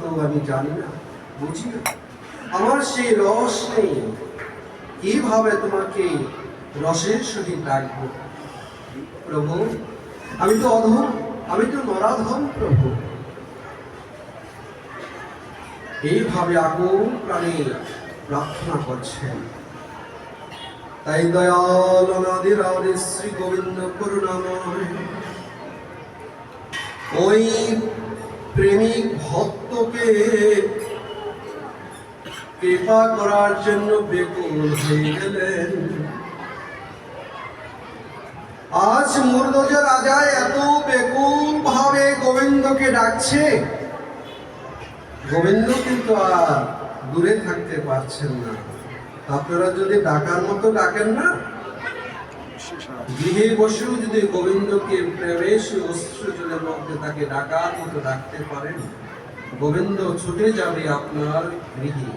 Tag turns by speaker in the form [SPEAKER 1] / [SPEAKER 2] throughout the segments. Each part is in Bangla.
[SPEAKER 1] তো আমি জানি না, বুঝি না। আমার সেই রস নেই। কীভাবে তোমাকে রসের সহিত ডাকবো প্রভু, আমি তো অধম, আমি তো নরাধম প্রভু। এইভাবে আগুন প্রাণে প্রার্থনা করছেন। তাই দয়াল অনাদির শ্রী গোবিন্দ করুণাময়। ওই প্রেমিক ভক্তকে কৃপা করার জন্য বেকুল হয়ে গেলেন। আজ মুর্দজ রাজা এত বেকুল ভাবে গোবিন্দকে ডাকছে। গোবিন্দ কিন্তু আর দূরে থাকতে পারছেন না। আপনারা যদি ডাকার মতো ডাকেন না, গৃহে বসেও যদি গোবিন্দকে প্রবেশ অশ্রুজলের মধ্যে তাকে ডাকার মতো ডাকতে পারেন। গোবিন্দ, ছুটে যাবে আপনার গৃহে।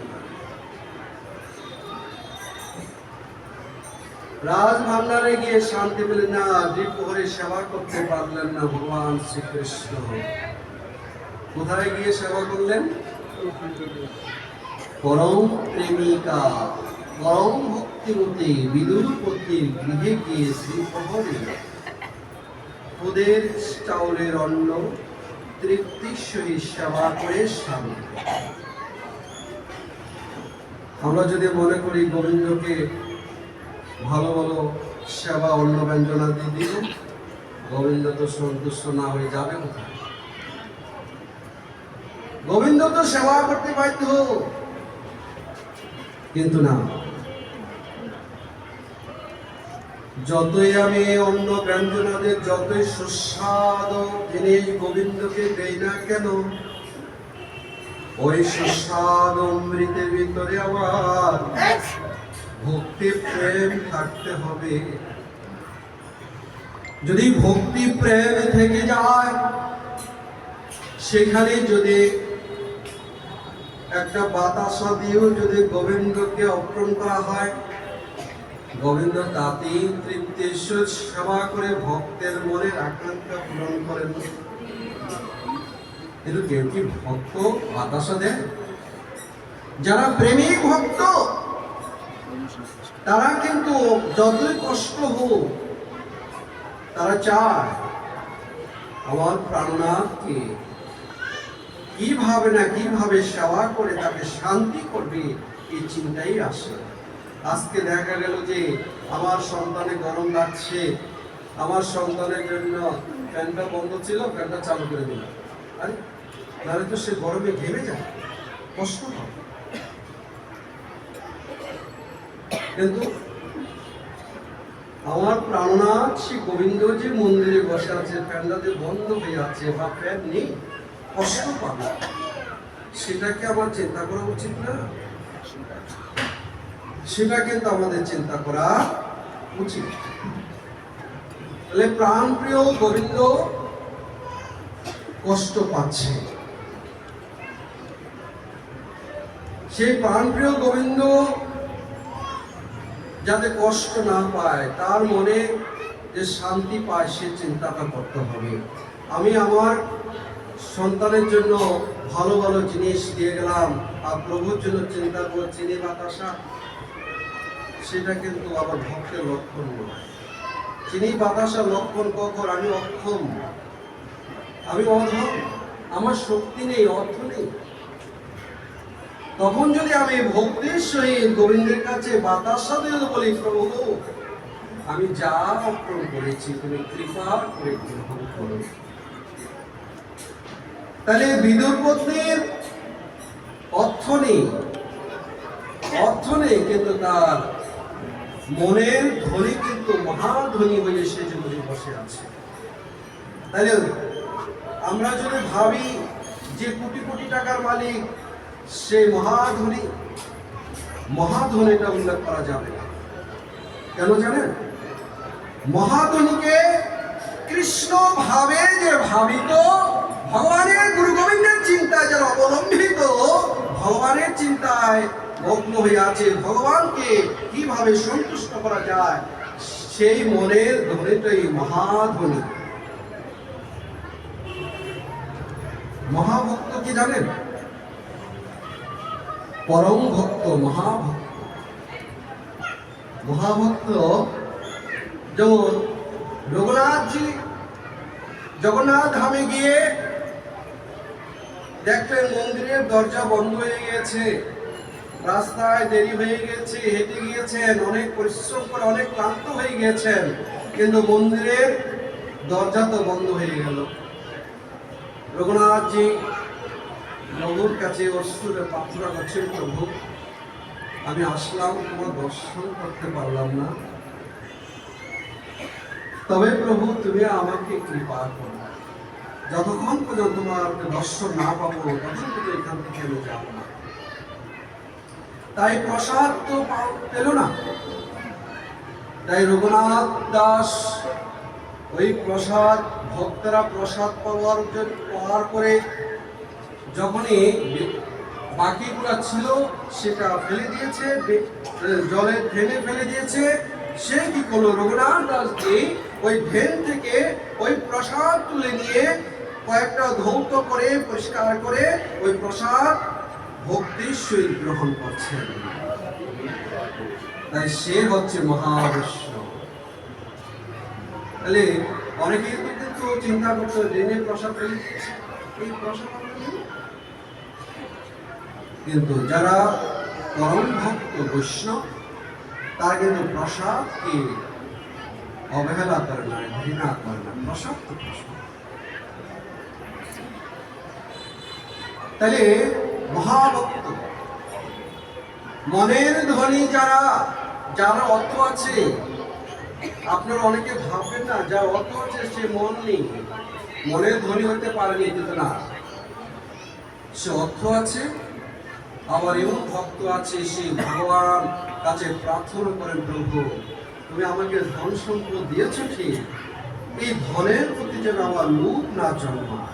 [SPEAKER 1] রাজ ভান্ডারে গিয়ে শান্তি পেলেন না দ্বীপহরে সেবা করতে পারলেন না ভগবান শ্রীকৃষ্ণ। কোথায় গিয়ে সেবা করলেন? পরম প্রেমিকা, পরম ভক্তিমতী বিদুরপতির গৃহে গিয়ে শ্রীপ্রহরে। ওদের চাউলের অন্ন তৃপ্তির সহিত সেবা করে শান্তি আমরা যদি মনে করি গোবিন্দকে ভালো ভালো সেবা, অন্ন ব্যঞ্জনা দিয়ে দিল, গোবিন্দ তো সন্তুষ্ট না হয়ে যাবে কোথায়? গোবিন্দ তো সেবা করতে বাধ্য। কিন্তু না। যতই আমি অন্য ব্যঞ্জনাদের যতই সুস্বাদু জিনিস গোবিন্দকে দেই না কেন, ওই সুস্বাদ অমৃতের ভিতরে আমার ভক্তি, প্রেম থাকতে হবে। যদি ভক্তি, প্রেম থেকে যায়, সেখানে যদি একটা বাতাসা দিয়েও যদি গোবিন্দকে অর্পণ করা হয় গোবিন্দ তাতেই তৃপ্তি সেবা করে ভক্তের মনের আকাঙ্ক্ষা পূরণ করেন। কিন্তু কেউ কি ভক্ত বাতাসা দেয়? যারা প্রেমিক ভক্ত, তারা কিন্তু যতই কষ্ট হোক, তারা চায়, আমার প্রাণনাথকে কীভাবে না কীভাবে সেবা করে তাকে শান্তি করবে? এই চিন্তাই আসে। আজকে দেখা গেল যে আমার সন্তানে গরম লাগছে। আমার সন্তানের জন্য ফ্যানটা বন্ধ ছিল, ফ্যানটা চালু করে দিলাম আরে, তাহলে তো সে গরমে ঘেমে যায়। কষ্ট হয়। কিন্তু আমার প্রাণনাথ শ্রী গোবিন্দ যে মন্দিরে বসে আছে ফ্যানটাতে বন্ধ হয়ে আছে বা ফ্যান নেই, কষ্ট পাবে। সেটাকে আমার চিন্তা করা উচিত না। সেটা কিন্তু আমাদের চিন্তা করা উচিত। তাহলে প্রাণপ্রিয় গোবিন্দ কষ্ট পাচ্ছে। সেই প্রাণপ্রিয় গোবিন্দ যাতে কষ্ট না পায়, তার মনে যে শান্তি পায়, সে চিন্তাটা করতে হবে। আমি আমার সন্তানের জন্য ভালো ভালো জিনিস দিয়ে গেলাম, আর প্রভুর জন্য চিন্তা করে চিনি বাতাসা। সেটা কিন্তু আবার ভক্তের লক্ষণ নয়। চিনি বাতাসা লক্ষণ কখন আমি অক্ষম। আমি অধম। আমার শক্তি নেই, অর্থ নেই। তখন যদি আমি ভক্তির সহিত গোবিন্দের কাছে বাতাসা দিয়ে বলি, প্রভু, আমি যা অর্পণ করেছি, তুমি কৃপা করে গ্রহণ করো। তাহলে বিদুর পত্নীর অর্থ নেই। অর্থ নেই, কিন্তু তার মনের ধনী কিন্তু মহাধনী হয়ে সে যদি বসে আছে। তাহলে আমরা যদি ভাবি যে কোটি কোটি টাকার মালিক, সে মহাধনী মহাধনীটা উল্লেখ করা যাবে না। কেন জানেন? মহাধনীকে কৃষ্ণ ভাবে যে ভাবিত, ভগবানের গুরু গোবিন্দের চিন্তায় যারা অবলম্বিত, ভগবানের চিন্তায় মগ্ন হয়ে আছে, ভগবানকে কীভাবে সন্তুষ্ট করা যায়, সেই মনের ধনীটাই মহাধনী। মহাভক্ত কি জানেন? পরম ভক্ত, মহাভক্ত। মহাভক্ত যেমন রঘুনাথজি জগন্নাথ ধামে গিয়ে দেখলেন মন্দিরের দরজা বন্ধ হয়ে গেছে রাস্তায় দেরি হয়ে গেছে, হেঁটে গিয়েছেন, অনেক পরিশ্রম করে অনেক ক্লান্ত হয়ে গিয়েছেন, কিন্তু মন্দিরের দরজা তো বন্ধ হয়ে গেল। রঘুনাথজি প্রভুর কাছে অশ্রুরে প্রার্থনা করছেন, প্রভু, আমি আসলাম, তোমার দর্শন করতে পারলাম না। তবে প্রভু, তুমি আমাকে কৃপা করো। যতক্ষণ পর্যন্ত তোমার দর্শন না পাবো, ততক্ষণ এখান থেকে আমি যাব না। তাই প্রসাদ তো পেল না। তাই রঘুনাথ দাস ওই প্রসাদ, ভক্তরা প্রসাদ পাওয়ার জন্য পাওয়ার পরে যখনই বাকিগুলা ছিল, সেটা ফেলে দিয়েছে জলে ঢেলে ফেলে দিয়েছে। সে কি করল? রঘুনাথ দাসজি ওই ঢেন থেকে ওই প্রসাদ তুলে নিয়ে কয়েকটা ধৌত করে, পরিষ্কার করে ওই প্রসাদ ভক্তির সহিত গ্রহণ করছেন। তাই সে হচ্ছে মহাবৈষ্ণব তাহলে অনেকেই তো কিন্তু চিন্তা করতো ড্রেনে প্রসাদ এই প্রসাদ কিন্তু যারা পরম ভক্ত বৈষ্ণব, তারা কিন্তু প্রসাদকে অবহেলা করে না, ঘৃণা করে না প্রসাদ তো প্রসাদ। তাহলে মহাভক্ত। মনের ধ্বনি যারা যারা অর্থ আছে, আপনারা অনেকে ভাববেন না, যার অর্থ আছে সে মন নেই। মনের ধ্বনি হতে পারেনি কিন্তু না। সে অর্থ আছে, আবার এমন ভক্ত আছে, সে ভগবান কাছে প্রার্থনা করেন প্রভু, তুমি আমাকে ধন সম্পদ দিয়েছ ঠিক এই ধনের প্রতি যেন আমার লোভ না জন্মায়।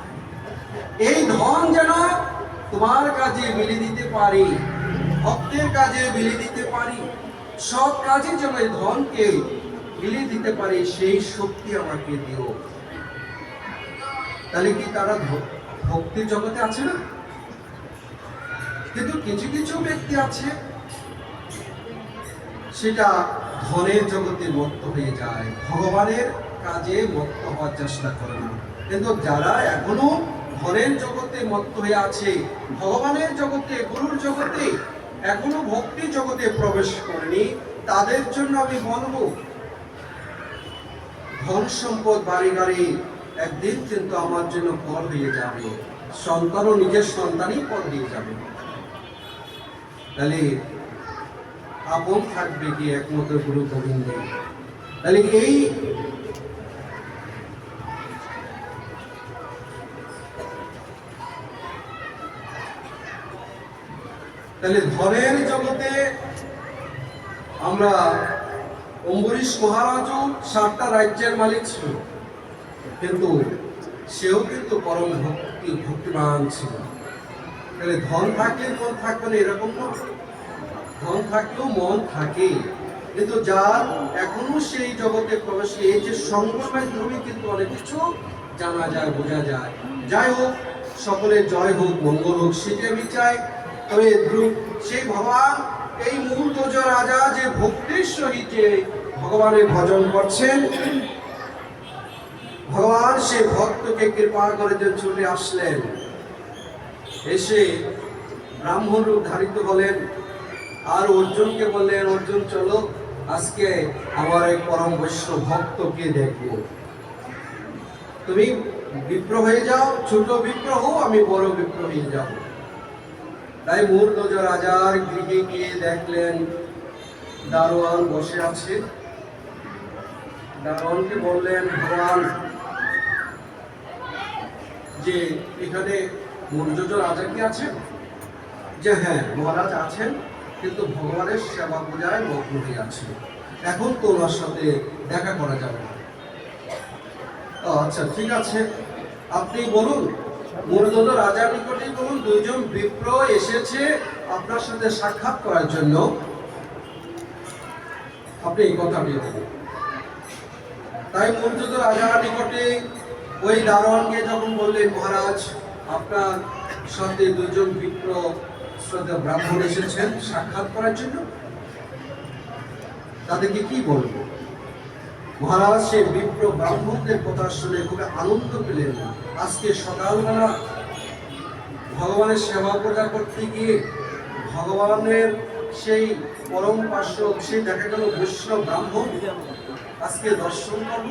[SPEAKER 1] এই ধন যেন তোমার কাজে মিলে দিতে পারি, ভক্তের কাজে মিলে দিতে পারি, সব কাজে যেন ধনকে মিলে দিতে পারি, সেই শক্তি আমাকে দিও। তাহলে কি তারা ভক্তির জগতে আছে না? কিন্তু কিছু কিছু ব্যক্তি আছে, সেটা ধনের জগতে মত্ত হয়ে যায়, ভগবানের কাজে মত্ত হওয়ার চেষ্টা করে না। কিন্তু যারা এখনও ধনের জগতে মত্ত হয়ে আছে, ভগবানের জগতে, গুরুর জগতে, এখনও ভক্তি জগতে প্রবেশ করেনি, তাদের জন্য আমি বলব, ধন সম্পদ বাড়ি গাড়ি, একদিন কিন্তু আমার জন্য পর হয়ে যাবে, সন্তানও নিজের সন্তানই পর দিয়ে যাবে। তাহলে আপন থাকবে কি একমাত্র গুরু গোবিন্দে? তাহলে এই তাহলে ধনের জগতে আমরা অম্বরীশ মহারাজও সাতটা রাজ্যের মালিক ছিল, কিন্তু সেও কিন্তু পরম ভক্তি, ভক্তিমান ছিল। তাহলে ধন থাকলে মন থাকবে না, এরকম না। ধন থাকলেও মন থাকে। কিন্তু যার এখনও সেই জগতে প্রবেশ, এই যে সঙ্গের মাধ্যমে কিন্তু অনেক কিছু জানা যায়, বোঝা যায়। যাই হোক, সকলের জয় হোক, মঙ্গল হোক সেটি আমি চাই তবে সেই ভগবান, এই যে রাজা যে ভক্তির সহিত ভগবানের ভজন করছেন, ভগবান সে ভক্তকে কৃপা করে যে চলে আসলেন। এসে ব্রাহ্মণ রূপ ধারিত হলেন, আর অর্জুনকে বললেন, অর্জুন, চলো, আজকে আমার এই পরম বৈষ্ণব ভক্তকে দেখব তুমি বিপ্র হয়ে যাও, ছোট বিপ্র হও, আমি বড় বিপ্র হয়ে যাব। তাই মূর্ধজ রাজার গৃহে গিয়ে দেখলেন দারোয়ান বসে আছে। দারোয়ানকে বললেন ভগবান যে এখানে মৌর্যজ রাজা কি আছেন যে হ্যাঁ মহারাজ আছেন, কিন্তু ভগবানের সেবা পূজায় মগ্ন হয়ে আছে। এখন তো ওনার সাথে দেখা করা যাবে না। আচ্ছা ঠিক আছে। আপনি বলুন মৌর্যজ রাজার নিকটেই বলুন, দুইজন বিপ্র এসেছে আপনার সাথে সাক্ষাৎ করার জন্য। আপনি এই কথাটি তাই রাজার নিকটে ওই দারোয়ানকে যখন বললেন, মহারাজ, আপনার সাথে দুজন বিপ্র শ্রদ্ধা ব্রাহ্মণ এসেছেন সাক্ষাৎ করার জন্য। তাদেরকে কি বলব? মহারাজ সে বিপ্র ব্রাহ্মণদের কথা শুনে আনন্দ পেলেন। আজকে সকালবেলা ভগবানের সেবা পূজা করতে গিয়ে ভগবানের সেই পরম পার্শ্ব সেই দেখা গেল বৈষ্ণব ব্রাহ্মণ। আজকে দর্শন করব।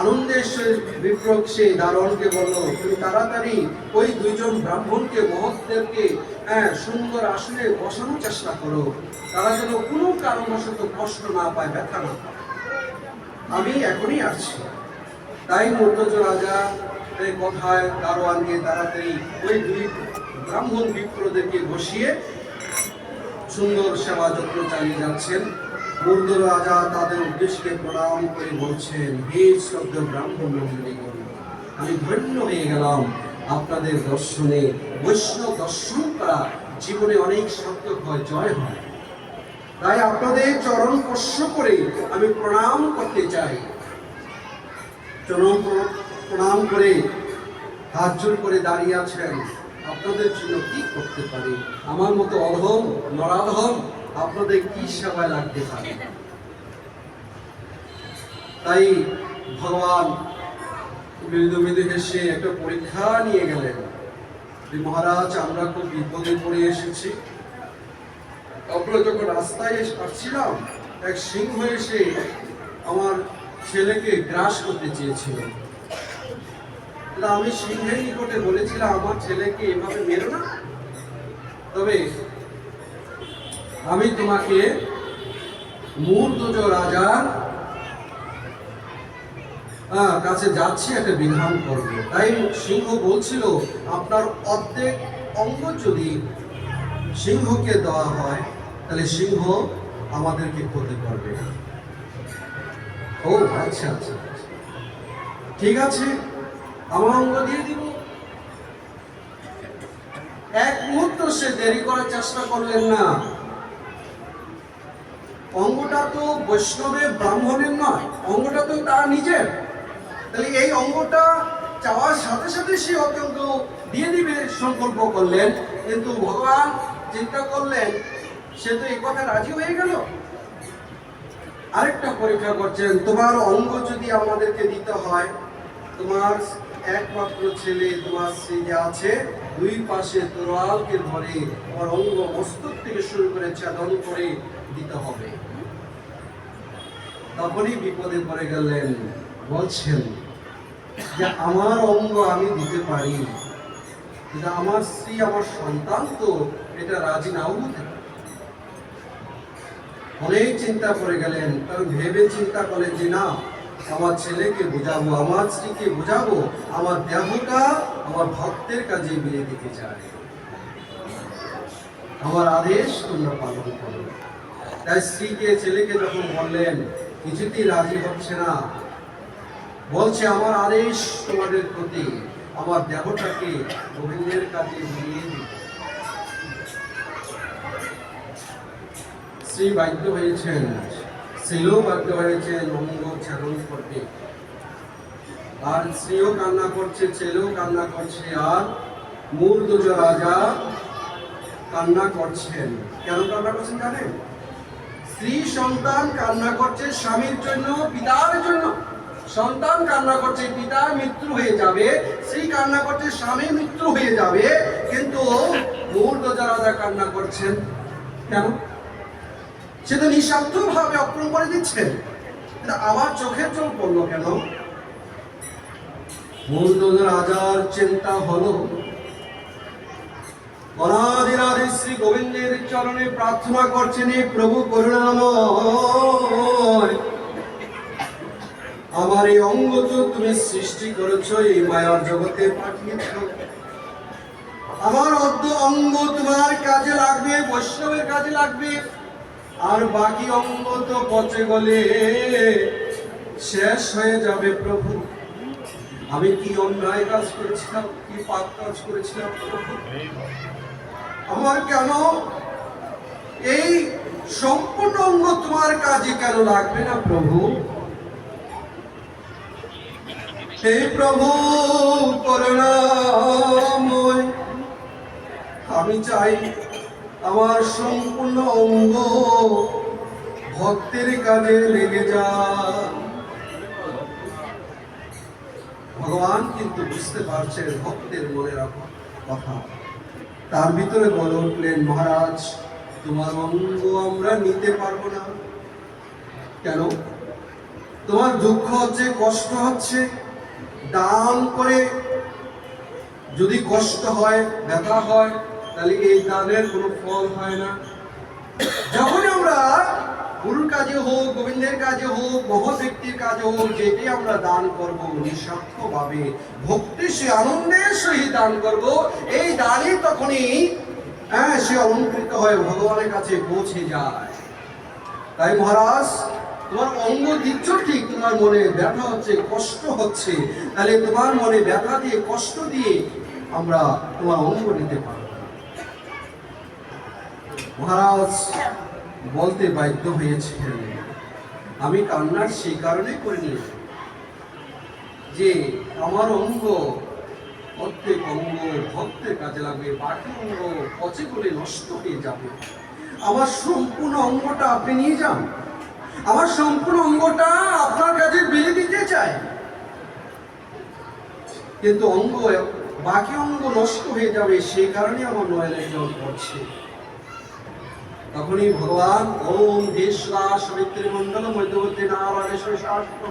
[SPEAKER 1] আনন্দে সে বিপ্রক সেই দারোয়ানকে বলল, তুমি তাড়াতাড়ি ওই দুইজন ব্রাহ্মণকে মহৎদেরকে হ্যাঁ সুন্দর আসনে বসানোর চেষ্টা করো। তারা যেন কোনো কারণবশত কষ্ট না পায়, ব্যথা না পায়। আমি এখনই আসছি। তাই মূর্তজ রাজা এই কথায় দারোয়ানকে তাড়াতাড়ি ওই দুই ব্রাহ্মণ বিপ্রদেরকে বসিয়ে সুন্দর সেবা যত্ন চালিয়ে যাচ্ছেন। মূর্ধ রাজা তাদের উদ্দেশ্যে প্রণাম করে বলছেন, হে শ্রদ্ধ ব্রাহ্মণ মন্ডলীগণ আমি ধন্য হয়ে গেলাম আপনাদের দর্শনে। বৈষ্ণব দর্শন করা জীবনে অনেক সার্থক হয়, জয় হয়। তাই আপনাদের চরণ স্পর্শ করে আমি প্রণাম করতে চাই। চরণ প্রণাম করে, হাত জোর করে দাঁড়িয়ে আছেন। আপনাদের জন্য কি করতে পারি? আমার মতো অধম, নরাধম, আপনাদের কি সেবায় লাগতে পারে? তাই ভগবান মৃদু মৃদু হেসে একটা পরীক্ষা নিয়ে গেলেন। যে মহারাজ, আমরা খুব বিপদে পড়ে এসেছি। আমরা যখন রাস্তায় আসছিলাম, এক সিংহ এসে আমার ছেলেকে গ্রাস করতে চেয়েছিল। আমি সিংহের নিকটে বলেছিলাম, আমার ছেলেকে এভাবে মেরো না। তবে আমি তোমাকে মূর্ধজ রাজার কাছে যাচ্ছি, একটা বিধান করব। তাই সিংহ বলছিল, আপনার অর্ধেক অঙ্গ যদি সিংহকে দেওয়া হয়, তাহলে সিংহ আমাদেরকে ক্ষতি করবে ও আচ্ছা আচ্ছা আচ্ছা। ঠিক আছে, আমার অঙ্গ দিয়ে দিব। এক মুহূর্ত সে দেরি করার চেষ্টা করলেন না। অঙ্গটা তো বৈষ্ণবের ব্রাহ্মণের নয়, অঙ্গটা তো তার নিজের। তাহলে এই অঙ্গটা চাওয়ার সাথে সাথে সে অত্যন্ত দিয়ে দিবে, সংকল্প করলেন। কিন্তু ভগবান চিন্তা করলেন, সে তো এই কথা রাজি হয়ে গেল। আরেকটা পরীক্ষা করছেন, তোমার অঙ্গ যদি আমাদেরকে দিতে হয়, তোমার একমাত্র ছেলে, তোমার স্ত্রী যে আছে, দুই পাশে তরোয়ালকে ধরে তোমার অঙ্গ মস্তক থেকে শুরু করে ছেদন করে দিতে হবে তখনই বিপদে পড়ে গেলেন, বলছেন যে, আমার অঙ্গ আমি দিতে পারি আমার স্ত্রী, আমার সন্তান তো এটা রাজি নাও হতে পারে। অনেক চিন্তা করে গেলেন কারণ ভেবে চিন্তা করলেন যে না, আমার ছেলেকে বোঝাবো, আমার স্ত্রীকে বোঝাবো, আমার দেহটা আমার ভক্তের কাজে বিয়ে দিতে চাই আমার আদেশ তোমরা পালন করো। তাই স্ত্রীকে, ছেলেকে যখন বললেন, কিছুতেই রাজি হচ্ছে না, বলছে, আমার আদেশ তোমাদের প্রতি, আমার দেহটাকে গোবিন্দের কাজে বিয়ে স্ত্রী বাধ্য হয়েছেন ছেলেও বাধ্য হয়েছেন অঙ্গ ছেদন করতে। আর স্ত্রীও কান্না করছে, ছেলেও কান্না করছে, আর মূর্ধজ রাজা কান্না করছেন। কেন কান্না করছেন জানেন স্ত্রী সন্তান কান্না করছে স্বামীর জন্য, পিতার জন্য। সন্তান কান্না করছে, পিতার মৃত্যু হয়ে যাবে। স্ত্রী কান্না করছে স্বামী মৃত্যু হয়ে যাবে। কিন্তু মূল মূর্ধজা রাজা কান্না করছেন। কেন? সে তো নিঃস্বার্থ ভাবে অর্পণ করে দিচ্ছেন। আমার চোখের জল পড়ল কেন? মূর্ধজ রাজার চিন্তা হলো। অনাদিরাদি শ্রী গোবিন্দের চরণে প্রার্থনা করছেন এই প্রভু করুণাময়। আমার এই অঙ্গ তো তুমি সৃষ্টি করেছ, এই মায়ার জগতে পাঠিয়েছ। আমার অর্ধ অঙ্গ তোমার কাজে লাগবে, বৈষ্ণবের কাজে লাগবে। আর বাকি অঙ্গ তো পচে গলে। শেষ হয়ে যাবে প্রভু। আমি কি অন্যায় কাজ করেছিলাম, কি পাপ কাজ করেছিলাম আমার কেন? এই সম্পূর্ণ অঙ্গ তোমার কাজে কেন লাগবে না প্রভু? হে প্রভু, করুণাময়। আমি চাই আমার সম্পূর্ণ অঙ্গ ভক্তের কাজে লেগে যা ভগবান কিন্তু বুঝতে পারছেন ভক্তের মনের কথা। তার ভিতরে বলে উঠলেন মহারাজ, তোমার অঙ্গ আমরা নিতে পারব না। কেন? তোমার দুঃখ হচ্ছে, কষ্ট হচ্ছে, দান করে যদি কষ্ট হয়, ব্যথা হয় তাহলে এই দানের কোনো ফল হয় না যখন আমরা গুরুর কাজে হোক, গোবিন্দের কাজে হোক মহৎ ব্যক্তির কাজে হোক, যেটি আমরা দান করব নিঃস্বার্থ ভাবে ভক্তি সে আনন্দের সহিত দান করব, এই দানই তখনই হ্যাঁ সে অলঙ্কৃত হয়ে ভগবানের কাছে পৌঁছে যায় তাই মহারাজ, তোমার অঙ্গ দিচ্ছ ঠিক, তোমার মনে ব্যথা হচ্ছে, কষ্ট হচ্ছে, তাহলে তোমার মনে ব্যথা দিয়ে, কষ্ট দিয়ে আমরা তোমার অঙ্গ নিতে পারব। মহারাজ বলতে বাধ্য হয়েছিলেন। আমি কান্নার সেই কারণে করিনি যে আমার অঙ্গ প্রত্যেক অঙ্গ ভক্তের কাজে লাগবে, বাকি অঙ্গ পচে গলে নষ্ট হয়ে যাবে। আমার সম্পূর্ণ অঙ্গটা আপনি নিয়ে যান। আমার সম্পূর্ণ অঙ্গটা আপনার কাছে বিলে দিতে চাই। কিন্তু অঙ্গ, বাকি অঙ্গ নষ্ট হয়ে যাবে, সেই কারণে আমার নয়নের জল পড়ছে। তখনই ভগবান ওম দেশলা সবিত্রী মন্ডল মধ্যবর্তী নারায়ণেশ্বর শাস্ত্র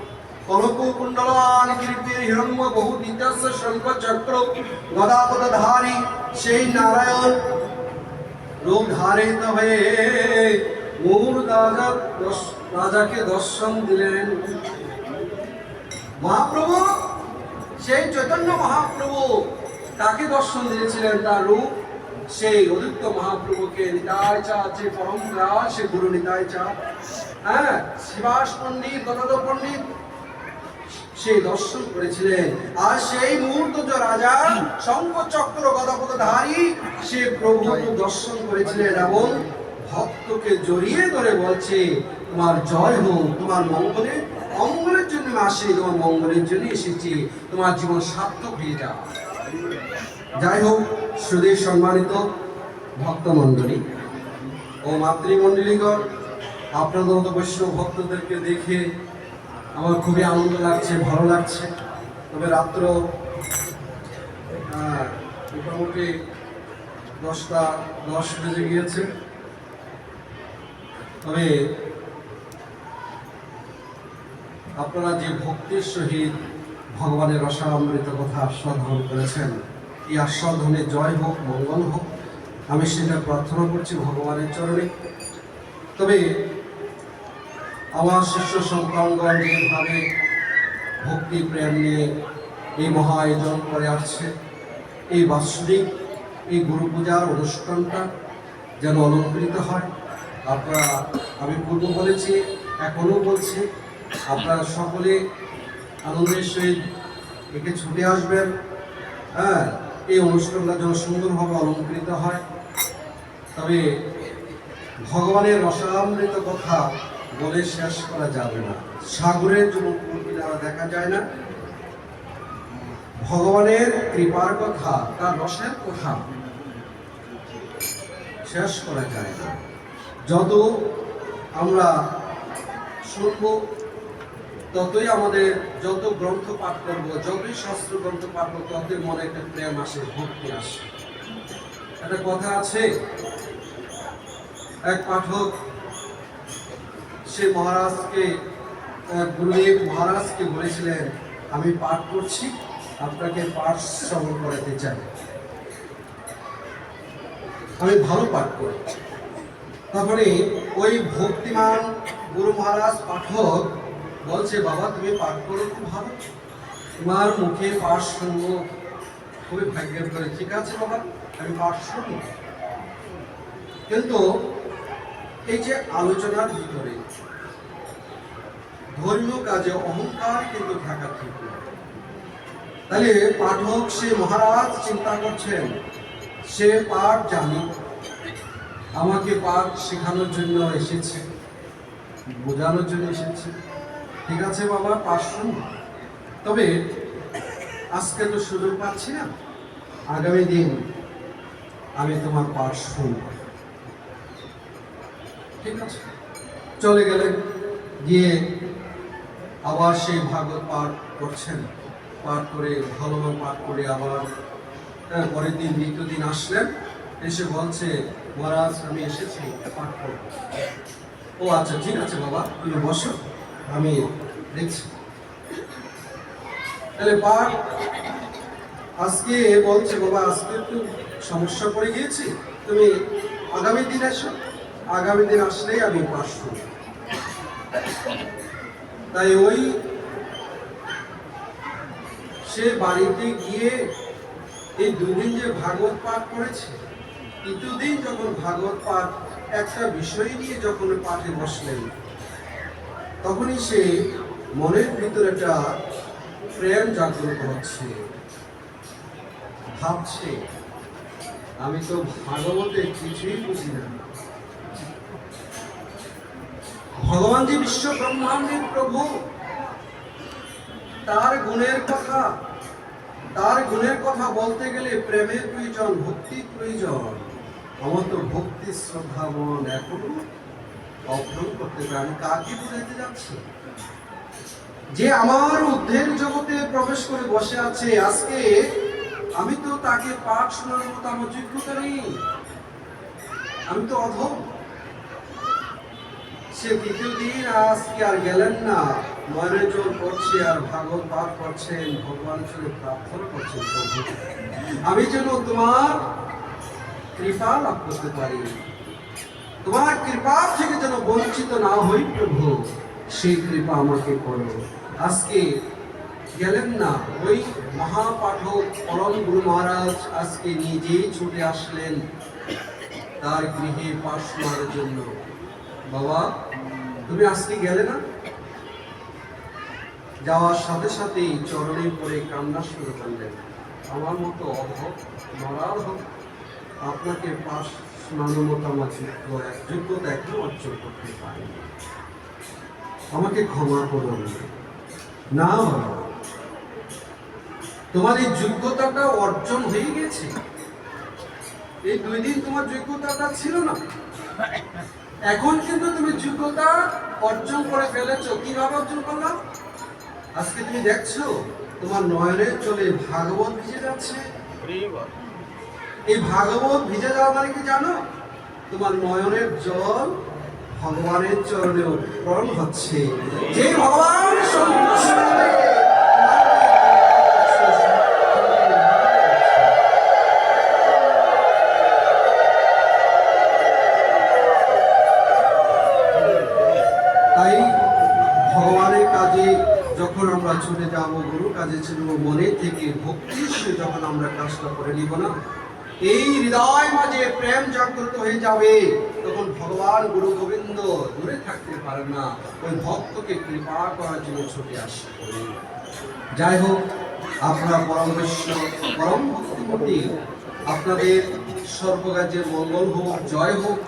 [SPEAKER 1] মহাপ্রভু, সেই চৈতন্য মহাপ্রভু তাকে দর্শন দিয়েছিলেন? তার রূপ সেই অদিত্য মহাপ্রভুকে নিতাই চা, যে পরম্পরা সে গুরু নিতাই চা। হ্যাঁ শিবাস পণ্ডিত গদাধর পণ্ডিত সেই দর্শন করেছিলেন। আর সেই মুহূর্ত যে রাজা শঙ্খ চক্র সে প্রভু দর্শন করেছিলেন এবং ভক্তকে জড়িয়ে ধরে বলছে, তোমার জয় হোক, তোমার মঙ্গলে, মঙ্গলের জন্য আসি, তোমার মঙ্গলের জন্য এসেছি, তোমার জীবন সার্থক হয়ে যাই হোক সুদীর সম্মানিত ভক্তমণ্ডলী ও মাতৃমণ্ডলীগণ, আপনাদের মতো বৈষ্ণব ভক্তদেরকে দেখে আমার খুবই আনন্দ লাগছে, ভালো লাগছে। তবে রাত্র মোটামুটি দশটা, দশ বেজে গিয়েছে। তবে আপনারা যে ভক্তির সহিত ভগবানের রসামৃত কথা আস্বাদন করেছেন এই আস্বাদনে জয় হোক, মঙ্গল হোক, আমি সেটা প্রার্থনা করছি ভগবানের চরণে। তবে আমার শিষ্য সন্তানগণ যেভাবে ভক্তি, প্রেম নিয়ে এই মহা আয়োজন করে আসছে, এই বাৎসরিক এই গুরু পূজার অনুষ্ঠানটা যেন অলঙ্কৃত হয়। আপনারা, আমি পূর্ব বলেছি, এখনও বলছি, আপনারা সকলে আনন্দের সহিত একে ছুটে আসবেন। হ্যাঁ এই অনুষ্ঠানটা যেন সুন্দরভাবে অলঙ্কৃত হয়। তবে ভগবানের রসামৃত কথা বলে শেষ করা যাবে না। সাগরের কুল কিনারা দেখা যায় না। ভগবানের কৃপার কথা, তার রসের কথা শেষ করা যায় না। যত আমরা শুনব ততই আমাদের যত গ্রন্থ পাঠ করব, যতই শাস্ত্র গ্রন্থ পাঠ করব, ততই মনে একটা প্রেম আসে, ভক্তি আসে। একটা কথা আছে, এক পাঠক, সে মহারাজকে গুরুদেব মহারাজকে বলেছিলেন, আমি পাঠ করছি, আপনাকে পাঠ শ্রবণ করাতে চাই। আমি ভালো পাঠ করি তারপরে ওই ভক্তিমান গুরু মহারাজ পাঠক বলছে, বাবা, তুমি পাঠ করো, খুব ভালো। তোমার মুখে পাঠ শুনব, খুবই ভাগ্যের করে ঠিক আছে বাবা, আমি পাঠ শুনব। কিন্তু এই যে আলোচনার ভিতরে, ধর্মীয় কাজে অহংকার কিন্তু থাকা ঠিক তাহলে পাঠক সে মহারাজ চিন্তা করছেন, সে পাঠ জানি, আমাকে পাঠ শেখানোর জন্য এসেছে, বোঝানোর জন্য এসেছে। ঠিক আছে বাবা পাঠ শুন তবে আজকে তো সুযোগ পাচ্ছি না। আগামী দিন আমি তোমার পাঠ শুনব ঠিক আছে। চলে গেলে গিয়ে আবার সেই ভাগবত পাঠ করছেন। পাঠ করে ভালোভাবে পাঠ করে আবার হ্যাঁ, পরের দিন দ্বিতীয় দিন আসলেন। এসে বলছে মহারাজ আমি এসেছি পাঠ করব। ও আচ্ছা ঠিক আছে বাবা তুমি বসো। আমি দেখছি। তাহলে পাঠ আজকে বলছে, বাবা, আজকে একটু সমস্যা পড়ে গিয়েছি। তুমি আগামী দিন এসো। আগামী দিন আসলেই আমি শুনব তাই ওই সে বাড়িতে গিয়ে এই দুদিন যে ভাগবত পাঠ করেছে তৃতীয় দিন যখন ভাগবত পাঠ একটা বিষয় নিয়ে যখন পাঠে বসলেন তখনই সে মনের ভিতরে একটা প্রেম জাগ্রত হচ্ছে। ভাবছে, আমি তো ভাগবতে কিছুই বুঝি না। ভগবান যে বিশ্ব ব্রহ্মাণ্ডের প্রভু, তার গুণের কথা, তার গুণের কথা বলতে গেলে প্রেমের প্রয়োজন ভক্তি প্রয়োজন। আমার তো ভক্তি শ্রদ্ধা মন এখনও অর্জন করতে পারে। আমি কাকে বুঝাইতে যাচ্ছি? যে আমার উদ্ধের জগতে প্রবেশ করে বসে আছে, আজকে আমি তো তাকে পাঠ শোনার মতো আমার যোগ্যতা নেই। আমি তো অধম। সে দ্বিতীয় দিন আজকে আর গেলেন না। মনে জোর করছে আর ভাগবত পাঠ করছেন, ভগবান চলে প্রার্থনা করছেন আমি যেন তোমার কৃপা লাভ করতে পারি। তোমার কৃপা থেকে যেন বঞ্চিত না হই প্রভু, সেই কৃপা আমাকে করো। আজকে গেলেন না ওই মহাপাঠক পরম গুরু মহারাজ, আজকে নিজেই ছুটে আসলেন তার গৃহে পাশ শোনার জন্য। বাবা, তুমি আজকে গেলে না? যাওয়ার সাথে সাথেই চরণে পড়ে কান্না শুরু করলেন। আমার মতো অভাব মরার হোক, আপনাকে পাশ শোনানোর মতো আমার যোগ্য যোগ্যতা এখনও অর্জন করতে পারিনি আমাকে ক্ষমা করুন না। তোমার এই যোগ্যতাটা অর্জন হয়ে গেছে। এই দুই দিন তোমার যোগ্যতাটা ছিল না। এখন কিন্তু তুমি যোগ্যতা অর্জন করে ফেলেছো। কীভাবে অর্জন করলাম আজকে তুমি দেখছ, তোমার নয়নে চলে ভাগবত ভিজে যাচ্ছে। এই ভাগবত ভিজে যাওয়া মানে কি জানো? তোমার নয়নের জল ভগবানের চরণে অর্পণ হচ্ছে। যে ভগবান তাই ভগবানের কাজে যখন আমরা ছুটে যাব গুরু কাজে ছিল মনে থেকে ভক্তি যখন আমরা কাজটা করে নিব না এই হৃদয় মাঝে প্রেম জাগ্রত হয়ে যাবে, তখন ভগবান গুরু গোবিন্দ দূরে থাকতে পারে না। ওই ভক্তকে কৃপা করার জন্য ছুটে আসে। যাই হোক, আপনারা পরম বিশ্ব পরম ভক্তিমূর্তি, আপনাদের সর্বকাজে মঙ্গল হোক, জয় হোক।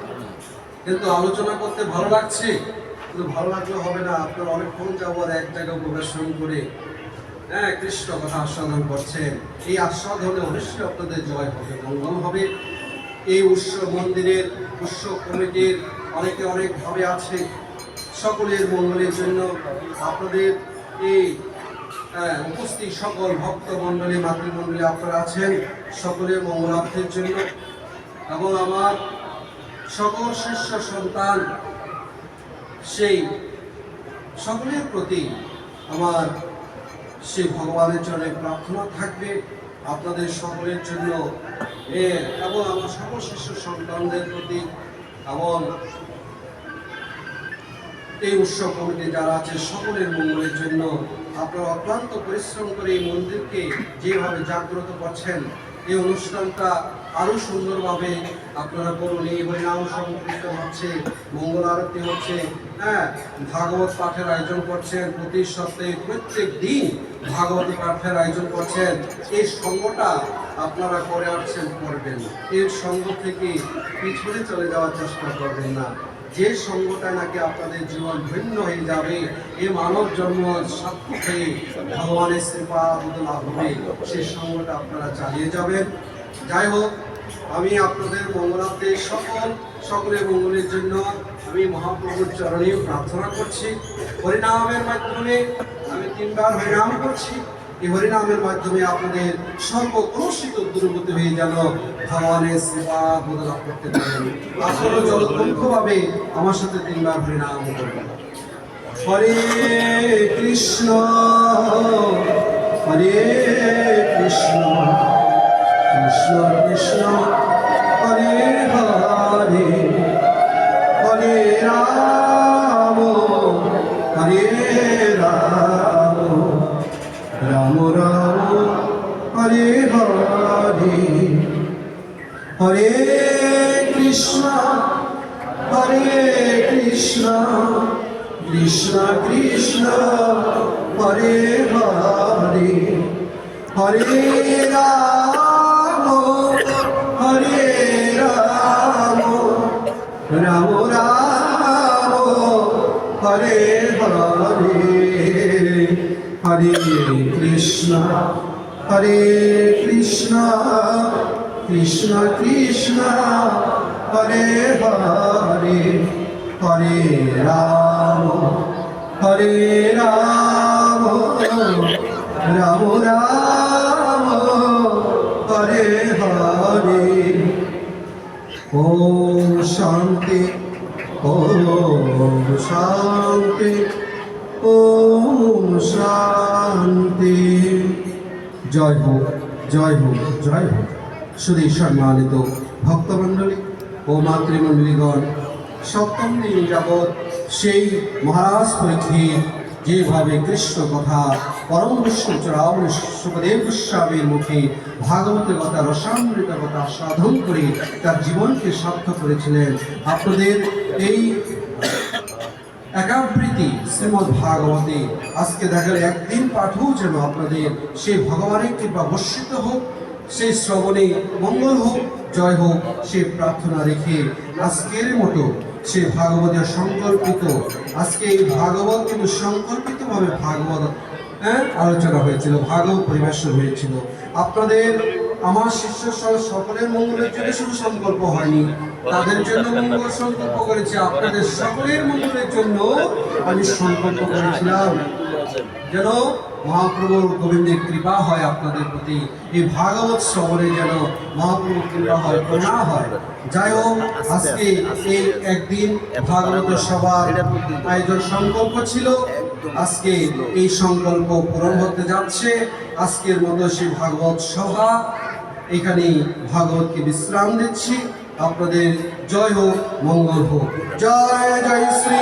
[SPEAKER 1] কিন্তু আলোচনা করতে ভালো লাগছে? কিন্তু ভালো লাগলে হবে না। আপনার অনেকক্ষণ যাবৎ এক জায়গায় গবেষণ করে হ্যাঁ কৃষ্ণ কথা আস্বাদন করছেন। এই আস্বাদনে অবশ্যই আপনাদের জয় হবে মঙ্গল হবে। এই উৎসব মন্দিরের উৎসব কমিটির অনেকে অনেকভাবে আছে। সকলের মঙ্গলের জন্য আপনাদের এই হ্যাঁ, উপস্থিত সকল ভক্ত মণ্ডলী মাতৃমণ্ডলী আপনারা আছেন। সকলের মঙ্গলার্থের জন্য। এবং আমার সকল শিষ্য সন্তান সেই সকলের প্রতি আমার সেই ভগবানের জন্য প্রার্থনা থাকবে। আপনাদের সকলের জন্য এবং আমার সকল শিশু সন্তানদের প্রতি এবং এই উৎসব কমিটি যারা আছে, সকলের মঙ্গলের জন্য আপনারা অক্লান্ত পরিশ্রম করে এই মন্দিরকে যেভাবে জাগ্রত করছেন, এই অনুষ্ঠানটা আরও সুন্দরভাবে আপনারা করুন, এই হরিনাম সংকীর্তন হচ্ছে, মঙ্গল আরতি হচ্ছে হ্যাঁ ভাগবত পাঠের আয়োজন করছেন প্রতি সপ্তাহে প্রত্যেক দিন ভাগবত পাঠের আয়োজন করছেন। এই সঙ্গটা আপনারা করে আসছেন, করবেন এর সঙ্গ থেকে পিছনে চলে যাওয়ার চেষ্টা করবেন না। যে সঙ্গটা নাকি আপনাদের জীবন ভিন্ন হয়ে যাবে, এ মানব জন্ম সার্থক হয়ে ভগবানের কৃপা লাভ হবে সেই সঙ্গটা আপনারা চালিয়ে যাবেন। যাই হোক, আমি আপনাদের মঙ্গলার্থে সকল সকলের মঙ্গলের জন্য আমি মহাপ্রভুর চরণে প্রার্থনা করছি। হরিনামের মাধ্যমে আমি তিনবার হরিনাম করছি। এই হরিনামের মাধ্যমে আপনাদের সর্বকলুষিত দূরগতি হয়ে যেন ভগবানের সেবা বোধ লাভ করতে পারেন। আসলে জলকম্ঠভাবে আমার সাথে তিনবার হরিনাম করবেন। হরে কৃষ্ণ হরে কৃষ্ণ। কৃষ্ণ কৃষ্ণ হরে হরে ওম শান্তি ওম শান্তি ওম শান্তি। জয় হোক জয় হোক জয় হোক। শুধু সম্মানিত ভক্তমণ্ডলী ও মাতৃমণ্ডলীগণ, সপ্তম দিন যাবৎ সেই মহারাজ পরীক্ষিত, যেভাবে কৃষ্ণ কথা পরম বিষ্ণু চূড়ামণি সুখদেব গোস্বামীর মুখে ভাগবতের কথা, রসামৃত কথা সাধন করে তার জীবনকে সার্থক করেছিলেন। আপনাদের এই একাবৃত্তি শ্রীমৎ ভাগবতে আজকে দেখা গেল একদিন পাঠও যেন আপনাদের ভগবানের কৃপা বর্ষিত হোক সেই শ্রবণে মঙ্গল হোক, জয় হোক, সে প্রার্থনা রেখে আজকের মতো সে ভাগবতের সংকল্পিত, আজকে এই ভাগবত কিন্তু সংকল্পিতভাবে ভাগবত হ্যাঁ আলোচনা হয়েছিল ভাগবত পরিবেশন হয়েছিল। আপনাদের, আমার শিষ্য সকলের মঙ্গলের জন্য শুধু সংকল্প হয়নি, তাদের জন্য মঙ্গল সংকল্প করেছি, আপনাদের সকলের মঙ্গলের জন্য আমি সংকল্প করেছিলাম। যেন মহাপ্রভুর গোবিন্দের কৃপা হয় আপনাদের প্রতি, এই ভাগবত শ্রবণে যেন মহাপ্রভুর কৃপা হয় করুণা হয়। যাই হোক, আজকে এই একদিন ভাগবত সভার আয়োজন সংকল্প ছিল আজকে এই সংকল্প পূরণ হতে যাচ্ছে। আজকের মতো সেই ভাগবত সভা এখানে ভাগবতকে বিশ্রাম দিচ্ছি আপনাদের জয় হোক, মঙ্গল হোক। জয় জয় শ্রী